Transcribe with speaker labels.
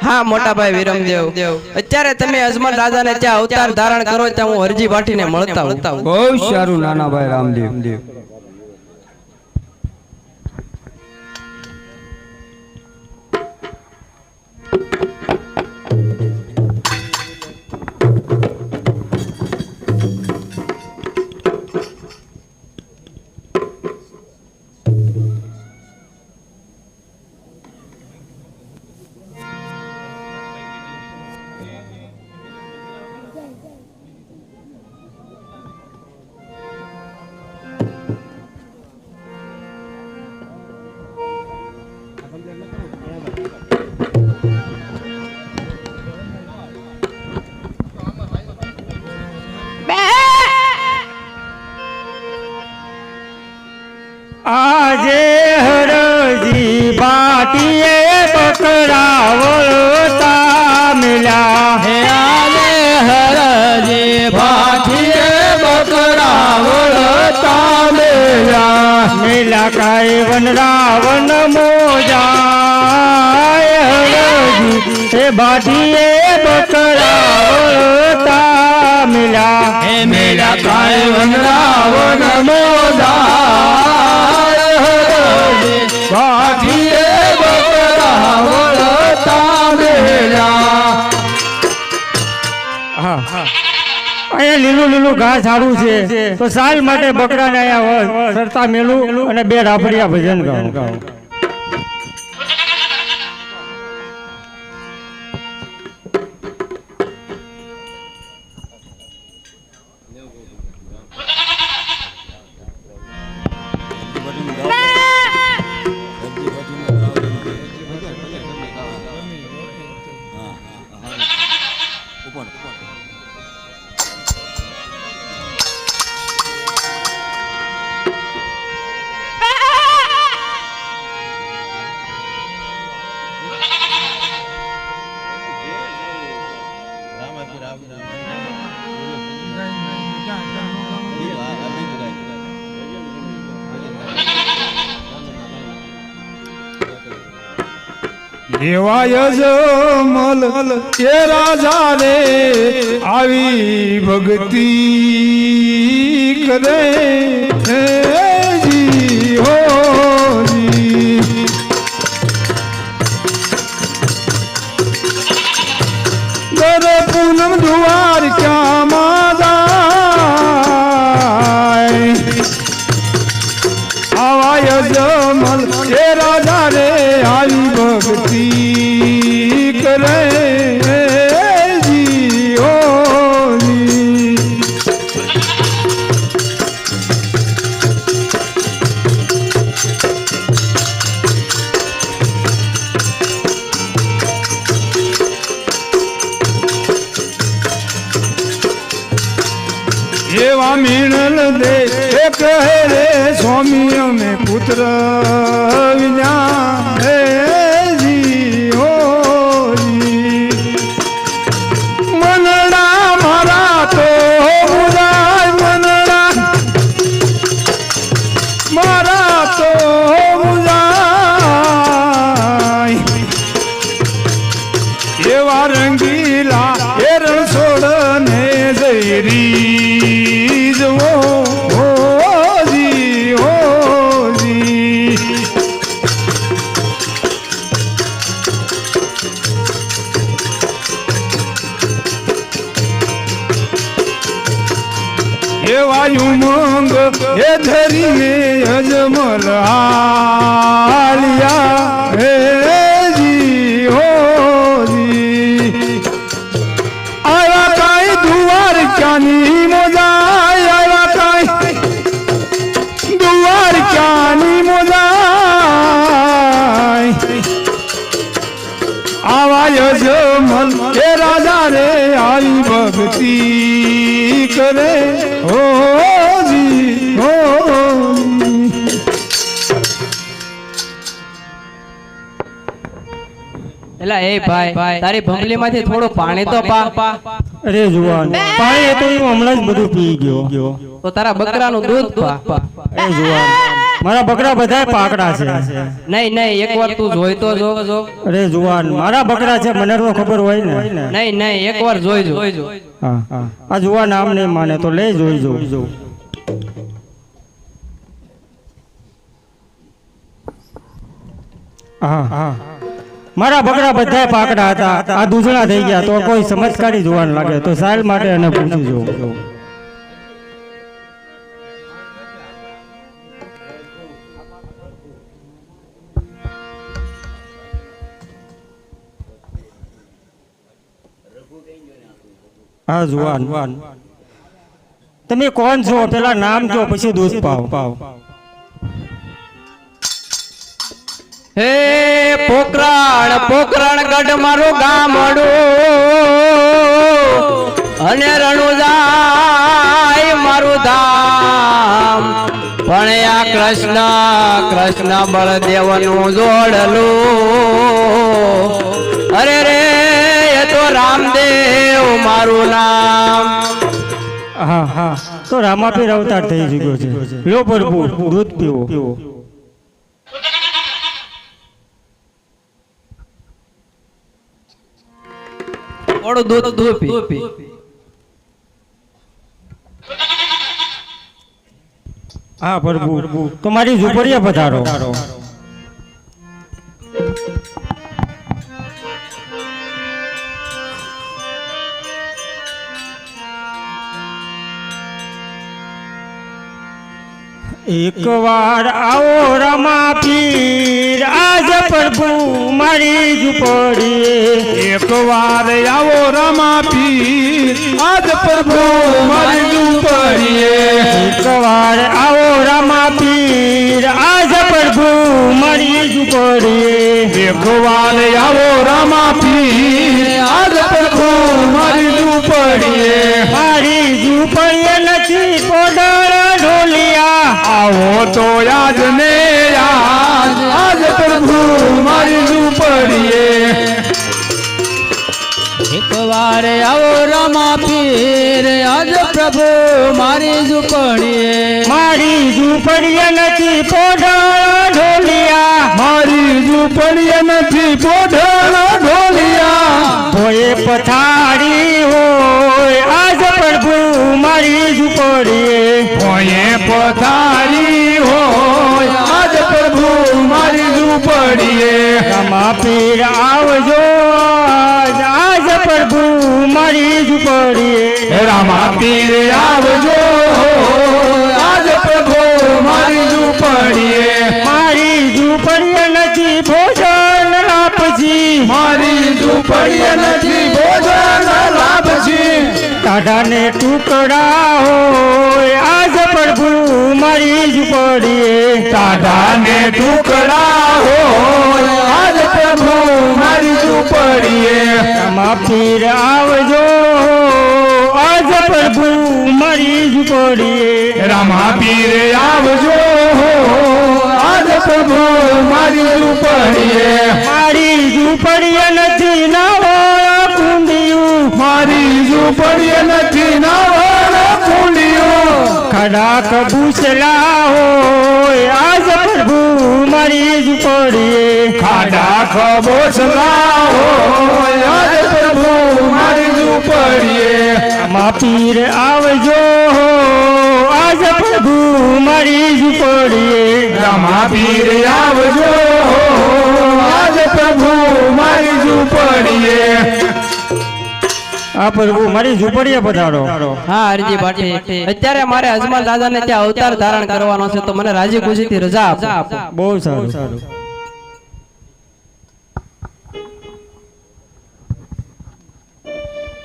Speaker 1: હા મોટા ભાઈ વિરમદેવ. અત્યારે તમે અજમલ રાજાને ત્યાં અવતાર ધારણ કરો ત્યાં હું હરજી ભાટીને મળતા
Speaker 2: બહુ સારું નાના ભાઈ રામદેવ. બાટીએ બકરાવતા મિલા હે આજે હરજી બાટીએ બકરાવતા મિલા મિલા કાય વન રાવણ મોજાય હરજી હે બાટીએ બકરાવતા મિલા હે મિલા કાય વન રાવણ મોજાય લીલું લીલું ઘાસ સારું છે. તો સાલ માટે બકરાને અહીંયા સરતા મેલું અને બે રાફડિયા ભજન ગાઉં. એવાય જમલ એ રાજા રે આવી ભક્તિ કરે. જમલ એ રાજા રે આવી ભક્તિ કરે. કહે રે સ્વામી, અમે પુત્ર વિના હે જી હો જી. મનડા મારા તો મુરાય મનડા. મારા તો મુરાય એવા રંગીલા એ રણછોડ ને જયરી. એવા ઉમંગ એ ધરીને અજમલ આલિયા. હે જી હોજી આયા કાઈ દુવાર ક્યાંની મોજાય આયા કાઈ દુવાર ક્યાંની મોજાય. આવાય જમલ એ રાજા રે આવી ભક્તિ.
Speaker 1: એલા એ ભાઈ તારી ભંગલી માંથી થોડું પાણી તો પા.
Speaker 2: અરે જુવાન પાણી એ તો હું હમણાં જ બધું પી ગયો.
Speaker 1: તો તારા બકરાનું દૂધ પા.
Speaker 2: અરે જુવાન
Speaker 3: મારા બકરા બધા પાકડા છે.
Speaker 1: નહીં નહીં એકવાર તું જોઈતો જો જો.
Speaker 3: અરે જુવાન મારા બકરા છે મને તો ખબર હોય ને.
Speaker 1: નહીં નહીં એકવાર જોઈજો
Speaker 3: હા હા. આ જુવાન આમ નહીં માને તો લઈ જોઈ જો. હા હા. મારા બકરા બધા પાકડા હતા. આ દૂધણા થઈ ગયા. તો કોઈ સમજકારી જોવાનું લાગે તો સાહેલ માટે એને પૂછી જો હા જુવાન. તમે કોણ છો? પેલા નામ કયો પછી દૂધ પાવ. પાવ.
Speaker 1: હે પોકરાણ પોકરાણ ગઢ મારું ગામડું. અને રણુજાય મારું ધામ. પણ આ કૃષ્ણ કૃષ્ણ બળદેવનું જોડલું. અરે રે, એ તો રામદેવ મારું નામ.
Speaker 3: હા હા. તો રામાપીર અવતાર થઈ ચૂક્યો છે. લો પ્રભુ, દૂધ પીવો. પીવો
Speaker 1: દો ધોપી
Speaker 3: હા પ્રભુ. તમારી મારી ઝૂંપડીએ પધારો. એક વાર આવો રમા પીર આજ પ્રભુ મારી ઝૂંપડીએ
Speaker 2: એક વાર આવો રમા પીર. આજ પ્રભુ મારી ઝૂંપડીએ
Speaker 3: એક વાર આવો રમા પીર. આજ પ્રભુ મારી ઝૂંપડીએ
Speaker 2: એક વાર આવો રમા પીર. આજ પ્રભુ મારી ઝૂંપડીએ
Speaker 3: મારી ઝૂંપડીએ નથી. કોડાળા ઢોલિયા.
Speaker 2: આવો તો યાદ ને યાદ. આજ મારી ઝૂંપડીએ.
Speaker 1: એક વાર આવો રમા પીર આજ પ્રભુ મારી ઝૂંપડીએ.
Speaker 3: મારી ઝૂંપડીએ નથી કોડાળા ઢોલિયા.
Speaker 2: મારી ઝૂંપડીએ નથી પોઢાણા ઢોલિયા.
Speaker 3: હોય પથારી હોય આજ પ્રભુ મારી ઝૂંપડીએ.
Speaker 2: ભોંયે પથારી ઝૂંપડીએ
Speaker 3: રમા પીર આવજો. આજ પ્રભુ મારી જ
Speaker 2: રામા પીર આવજો. આજ પ્રભુ મારી ઝૂંપડીએ
Speaker 3: મારી ઝૂંપડીએ નથી ભોજન આપજી
Speaker 2: મારી ઝૂંપડીએ નથી ભોજન લાભ
Speaker 3: કાઢાને ટુકડા હોય આજ પ્રભુ મારી ઝૂંપડીએ
Speaker 2: ટાઢાને ટુકડા હોય. આજ પ્રભુ મારી ઝૂંપડીએ
Speaker 3: પીર આવજો. આજ પ્રભુ મારી ઝૂંપડીએ
Speaker 2: રામા પીર આવજો. આજ પ્રભુ મારી ઝૂંપડીએ
Speaker 3: મારી ઝૂંપડીએ નથી. નાવાળા કુંડિયું.
Speaker 2: મારી ઝૂંપડીએ નથી.
Speaker 3: ખડા કબૂસલા હોય આજ પ્રભુ મારી પડીએ.
Speaker 2: ખાડા ખબોચલા હોય આજ પ્રભુ મારી ઝૂંપડીએ
Speaker 3: પડીએ. માપીર આવજો આજ પ્રભુ મારી જ
Speaker 2: રામા માપીર આવજો આજ પ્રભુ મારી ઝૂંપડીએ
Speaker 3: આ પ્રભુ મારી ઝૂંપડીએ પધારો.
Speaker 1: હા હરજી ભાટી અત્યારે મારે અજમલ દાદાને ત્યાં અવતાર ધારણ કરવાનો છે તો મને રાજી ખુશીથી રજા આપો.
Speaker 3: બહુ સારું સારું.